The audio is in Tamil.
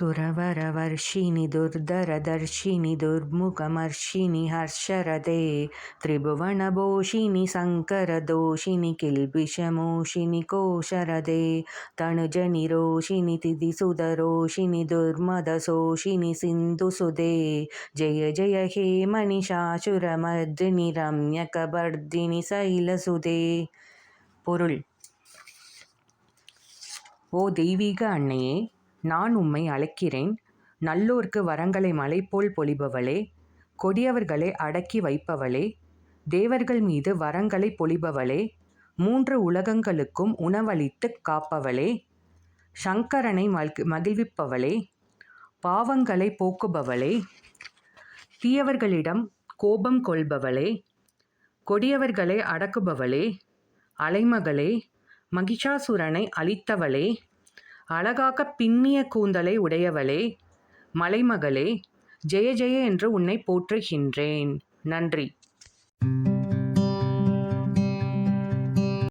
सुरवरवर्षिणि दुर्धरदर्शिनि दुर्मुखमर्षिणि हर्षरदे त्रिभुवनभूषिणि शङ्करदोषिणि किल्बिषमोषिणि कोशरदे तनुजनिरोषिणि तिथिसुधरोषिणि दुर्मदशोषिणि सिन्धुसुदे जय जय हे मणिषासुरमर्दिनि रम्यकपर्दिनि சைலசுதே பொருள் ஓ தெய்வீக அன்னையே நான் உம்மை அழைக்கிறேன். நல்லோர்க்கு வரங்களை மலைபோல் பொழிபவளே கொடியவர்களை அடக்கி வைப்பவளே. தேவர்கள் மீது வரங்களை பொழிபவளே மூன்று உலகங்களுக்கும் உணவளித்துக் காப்பவளே. சங்கரனை மகிழ்விப்பவளே. பாவங்களை போக்குபவளே. தீயவர்களிடம் கோபம் கொள்பவளே. கொடியவர்களை அடக்குபவளே. அலைமகளே. மகிஷாசுரனை அழித்தவளே. அழகாக பின்னிய கூந்தலை உடையவளே மலைமகளே ஜெய ஜெய என்று உன்னை போற்றுகின்றேன். நன்றி.